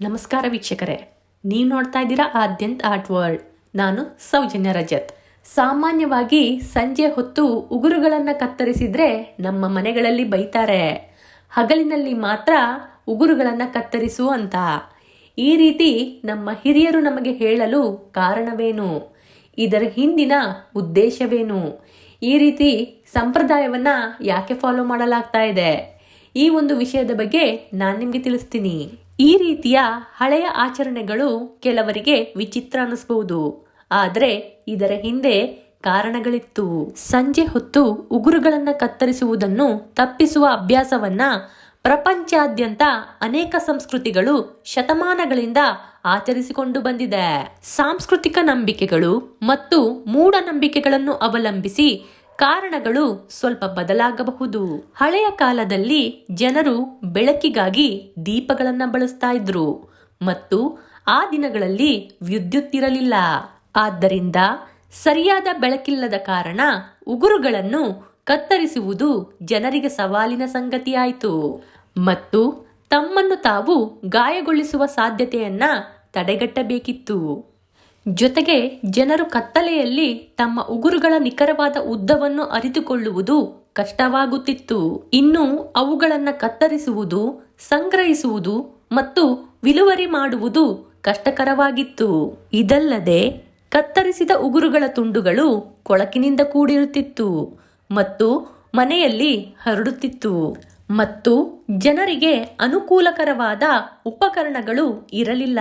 ನಮಸ್ಕಾರ ವೀಕ್ಷಕರೇ. ನೀವು ನೋಡ್ತಾ ಇದ್ದೀರಾ ಆದ್ಯಂತ ಆರ್ಟ್ ವರ್ಲ್ಡ್. ನಾನು ಸೌಜನ್ಯ ರಜತ್. ಸಾಮಾನ್ಯವಾಗಿ ಸಂಜೆ ಹೊತ್ತು ಉಗುರುಗಳನ್ನು ಕತ್ತರಿಸಿದ್ರೆ ನಮ್ಮ ಮನೆಗಳಲ್ಲಿ ಬೈತಾರೆ. ಹಗಲಿನಲ್ಲಿ ಮಾತ್ರ ಉಗುರುಗಳನ್ನು ಕತ್ತರಿಸು ಅಂತ. ಈ ರೀತಿ ನಮ್ಮ ಹಿರಿಯರು ನಮಗೆ ಹೇಳಲು ಕಾರಣವೇನು? ಇದರ ಹಿಂದಿನ ಉದ್ದೇಶವೇನು? ಈ ರೀತಿ ಸಂಪ್ರದಾಯವನ್ನು ಯಾಕೆ ಫಾಲೋ ಮಾಡಲಾಗ್ತಾ ಇದೆ? ಈ ಒಂದು ವಿಷಯದ ಬಗ್ಗೆ ನಾನು ನಿಮಗೆ ತಿಳಿಸ್ತೀನಿ. ಈ ರೀತಿಯ ಹಳೆಯ ಆಚರಣೆಗಳು ಕೆಲವರಿಗೆ ವಿಚಿತ್ರ ಅನಿಸಬಹುದು. ಆದರೆ ಇದರ ಹಿಂದೆ ಕಾರಣಗಳಿತ್ತು. ಸಂಜೆ ಹೊತ್ತು ಉಗುರುಗಳನ್ನು ಕತ್ತರಿಸುವುದನ್ನು ತಪ್ಪಿಸುವ ಅಭ್ಯಾಸವನ್ನ ಪ್ರಪಂಚಾದ್ಯಂತ ಅನೇಕ ಸಂಸ್ಕೃತಿಗಳು ಶತಮಾನಗಳಿಂದ ಆಚರಿಸಿಕೊಂಡು ಬಂದಿದೆ. ಸಾಂಸ್ಕೃತಿಕ ನಂಬಿಕೆಗಳು ಮತ್ತು ಮೂಢನಂಬಿಕೆಗಳನ್ನು ಅವಲಂಬಿಸಿ ಕಾರಣಗಳು ಸ್ವಲ್ಪ ಬದಲಾಗಬಹುದು. ಹಳೆಯ ಕಾಲದಲ್ಲಿ ಜನರು ಬೆಳಕಿಗಾಗಿ ದೀಪಗಳನ್ನು ಬಳಸ್ತಾ ಇದ್ರು. ಮತ್ತು ಆ ದಿನಗಳಲ್ಲಿ ವಿದ್ಯುತ್ ಇರಲಿಲ್ಲ. ಆದ್ದರಿಂದ ಸರಿಯಾದ ಬೆಳಕಿಲ್ಲದ ಕಾರಣ ಉಗುರುಗಳನ್ನು ಕತ್ತರಿಸುವುದು ಜನರಿಗೆ ಸವಾಲಿನ ಸಂಗತಿಯಾಯಿತು. ಮತ್ತು ತಮ್ಮನ್ನು ತಾವು ಗಾಯಗೊಳಿಸುವ ಸಾಧ್ಯತೆಯನ್ನ ತಡೆಗಟ್ಟಬೇಕಿತ್ತು. ಜೊತೆಗೆ ಜನರು ಕತ್ತಲೆಯಲ್ಲಿ ತಮ್ಮ ಉಗುರುಗಳ ನಿಖರವಾದ ಉದ್ದವನ್ನು ಅರಿತುಕೊಳ್ಳುವುದು ಕಷ್ಟವಾಗುತ್ತಿತ್ತು. ಇನ್ನು ಅವುಗಳನ್ನು ಕತ್ತರಿಸುವುದು, ಸಂಗ್ರಹಿಸುವುದು ಮತ್ತು ವಿಲುವರಿ ಮಾಡುವುದು ಕಷ್ಟಕರವಾಗಿತ್ತು. ಇದಲ್ಲದೆ ಕತ್ತರಿಸಿದ ಉಗುರುಗಳ ತುಂಡುಗಳು ಕೊಳಕಿನಿಂದ ಕೂಡಿರುತ್ತಿತ್ತು ಮತ್ತು ಮನೆಯಲ್ಲಿ ಹರಡುತ್ತಿತ್ತು. ಮತ್ತು ಜನರಿಗೆ ಅನುಕೂಲಕರವಾದ ಉಪಕರಣಗಳು ಇರಲಿಲ್ಲ.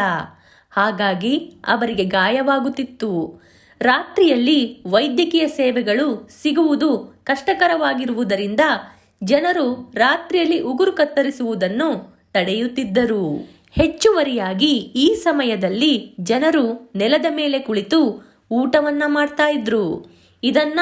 ಹಾಗಾಗಿ ಅವರಿಗೆ ಗಾಯವಾಗುತ್ತಿತ್ತು. ರಾತ್ರಿಯಲ್ಲಿ ವೈದ್ಯಕೀಯ ಸೇವೆಗಳು ಸಿಗುವುದು ಕಷ್ಟಕರವಾಗಿರುವುದರಿಂದ ಜನರು ರಾತ್ರಿಯಲ್ಲಿ ಉಗುರು ಕತ್ತರಿಸುವುದನ್ನು ತಡೆಯುತ್ತಿದ್ದರು. ಹೆಚ್ಚುವರಿಯಾಗಿ ಈ ಸಮಯದಲ್ಲಿ ಜನರು ನೆಲದ ಮೇಲೆ ಕುಳಿತು ಊಟವನ್ನ ಮಾಡ್ತಾ ಇದ್ರು. ಇದನ್ನ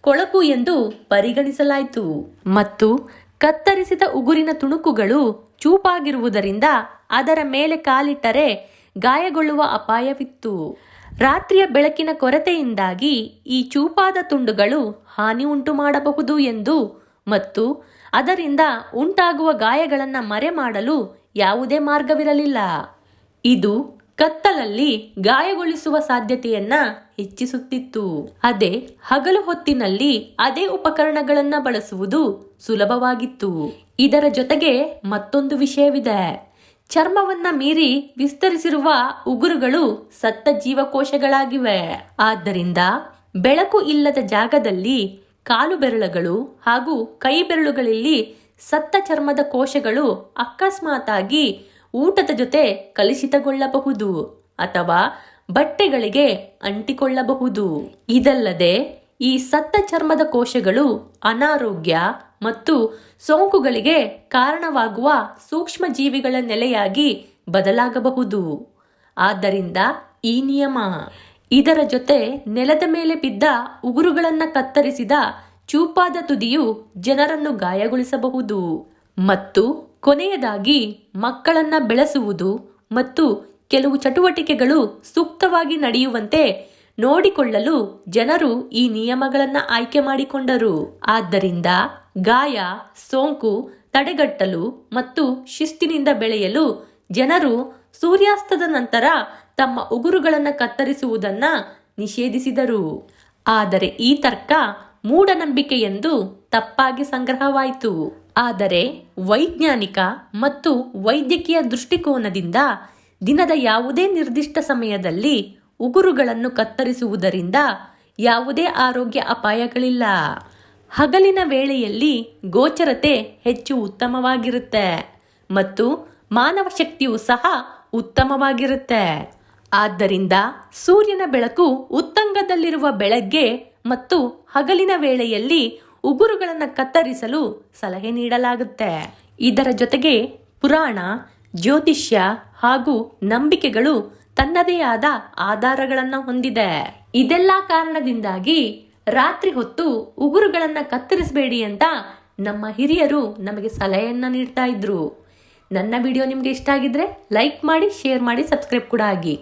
ಕೊಳಕು ಎಂದು ಪರಿಗಣಿಸಲಾಯಿತು. ಮತ್ತು ಕತ್ತರಿಸಿದ ಉಗುರಿನ ತುಣುಕುಗಳು ಚೂಪಾಗಿರುವುದರಿಂದ ಅದರ ಮೇಲೆ ಕಾಲಿಟ್ಟರೆ ಗಾಯಗೊಳ್ಳುವ ಅಪಾಯವಿತ್ತು. ರಾತ್ರಿಯ ಬೆಳಕಿನ ಕೊರತೆಯಿಂದಾಗಿ ಈ ಚೂಪಾದ ತುಂಡುಗಳು ಹಾನಿ ಉಂಟು ಮಾಡಬಹುದು ಎಂದು ಮತ್ತು ಅದರಿಂದ ಉಂಟಾಗುವ ಗಾಯಗಳನ್ನು ಮರೆ ಮಾಡಲು ಯಾವುದೇ ಮಾರ್ಗವಿರಲಿಲ್ಲ. ಇದು ಕತ್ತಲಲ್ಲಿ ಗಾಯಗೊಳಿಸುವ ಸಾಧ್ಯತೆಯನ್ನ ಹೆಚ್ಚಿಸುತ್ತಿತ್ತು. ಅದೇ ಹಗಲು ಹೊತ್ತಿನಲ್ಲಿ ಅದೇ ಉಪಕರಣಗಳನ್ನ ಬಳಸುವುದು ಸುಲಭವಾಗಿತ್ತು. ಇದರ ಜೊತೆಗೆ ಮತ್ತೊಂದು ವಿಷಯವಿದೆ. ಚರ್ಮವನ್ನ ಮೀರಿ ವಿಸ್ತರಿಸಿರುವ ಉಗುರುಗಳು ಸತ್ತ ಜೀವಕೋಶಗಳಾಗಿವೆ. ಆದ್ದರಿಂದ ಬೆಳಕು ಇಲ್ಲದ ಜಾಗದಲ್ಲಿ ಕಾಲು ಬೆರಳುಗಳು ಹಾಗೂ ಕೈ ಬೆರಳುಗಳಲ್ಲಿ ಸತ್ತ ಚರ್ಮದ ಕೋಶಗಳು ಅಕಸ್ಮಾತಾಗಿ ಊಟದ ಜೊತೆ ಕಲುಷಿತಗೊಳ್ಳಬಹುದು ಅಥವಾ ಬಟ್ಟೆಗಳಿಗೆ ಅಂಟಿಕೊಳ್ಳಬಹುದು. ಇದಲ್ಲದೆ ಈ ಸತ್ತ ಚರ್ಮದ ಕೋಶಗಳು ಅನಾರೋಗ್ಯ ಮತ್ತು ಸೋಂಕುಗಳಿಗೆ ಕಾರಣವಾಗುವ ಸೂಕ್ಷ್ಮ ಜೀವಿಗಳ ನೆಲೆಯಾಗಿ ಬದಲಾಗಬಹುದು. ಆದ್ದರಿಂದ ಈ ನಿಯಮ. ಇದರ ಜೊತೆ ನೆಲದ ಮೇಲೆ ಬಿದ್ದ ಉಗುರುಗಳನ್ನು ಕತ್ತರಿಸಿದ ಚೂಪಾದ ತುದಿಯು ಜನರನ್ನು ಗಾಯಗೊಳಿಸಬಹುದು. ಮತ್ತು ಕೊನೆಯದಾಗಿ ಮಕ್ಕಳನ್ನು ಬೆಳೆಸುವುದು ಮತ್ತು ಕೆಲವು ಚಟುವಟಿಕೆಗಳು ಸೂಕ್ತವಾಗಿ ನಡೆಯುವಂತೆ ನೋಡಿಕೊಳ್ಳಲು ಜನರು ಈ ನಿಯಮಗಳನ್ನು ಆಯ್ಕೆ ಮಾಡಿಕೊಂಡರು. ಆದ್ದರಿಂದ ಗಾಯ, ಸೋಂಕು ತಡೆಗಟ್ಟಲು ಮತ್ತು ಶಿಸ್ತಿನಿಂದ ಬೆಳೆಯಲು ಜನರು ಸೂರ್ಯಾಸ್ತದ ನಂತರ ತಮ್ಮ ಉಗುರುಗಳನ್ನು ಕತ್ತರಿಸುವುದನ್ನ ನಿಷೇಧಿಸಿದರು. ಆದರೆ ಈ ತರ್ಕ ಮೂಢನಂಬಿಕೆ ಎಂದು ತಪ್ಪಾಗಿ ಸಂಗ್ರಹವಾಯಿತು. ಆದರೆ ವೈಜ್ಞಾನಿಕ ಮತ್ತು ವೈದ್ಯಕೀಯ ದೃಷ್ಟಿಕೋನದಿಂದ ದಿನದ ಯಾವುದೇ ನಿರ್ದಿಷ್ಟ ಸಮಯದಲ್ಲಿ ಉಗುರುಗಳನ್ನು ಕತ್ತರಿಸುವುದರಿಂದ ಯಾವುದೇ ಆರೋಗ್ಯ ಅಪಾಯಗಳಿಲ್ಲ. ಹಗಲಿನ ವೇಳೆಯಲ್ಲಿ ಗೋಚರತೆ ಹೆಚ್ಚು ಉತ್ತಮವಾಗಿರುತ್ತೆ ಮತ್ತು ಮಾನವ ಶಕ್ತಿಯು ಸಹ ಉತ್ತಮವಾಗಿರುತ್ತೆ. ಆದ್ದರಿಂದ ಸೂರ್ಯನ ಬೆಳಕು ಉತ್ತಂಗದಲ್ಲಿರುವ ಬೆಳಗ್ಗೆ ಮತ್ತು ಹಗಲಿನ ವೇಳೆಯಲ್ಲಿ ಉಗುರುಗಳನ್ನು ಕತ್ತರಿಸಲು ಸಲಹೆ ನೀಡಲಾಗುತ್ತೆ. ಇದರ ಜೊತೆಗೆ ಪುರಾಣ, ಜ್ಯೋತಿಷ್ಯ ಹಾಗೂ ನಂಬಿಕೆಗಳು ತನ್ನದೇ ಆದ ಆಧಾರಗಳನ್ನು ಹೊಂದಿದೆ. ಇದೆಲ್ಲ ಕಾರಣದಿಂದಾಗಿ ರಾತ್ರಿ ಹೊತ್ತು ಉಗುರುಗಳನ್ನು ಕತ್ತರಿಸಬೇಡಿ ಅಂತ ನಮ್ಮ ಹಿರಿಯರು ನಮಗೆ ಸಲಹೆಯನ್ನ ನೀಡ್ತಾ ಇದ್ರು. ನನ್ನ ವಿಡಿಯೋ ನಿಮಗೆ ಇಷ್ಟ ಆಗಿದ್ರೆ ಲೈಕ್ ಮಾಡಿ, ಶೇರ್ ಮಾಡಿ, ಸಬ್ಸ್ಕ್ರೈಬ್ ಕೂಡ ಆಗಿ.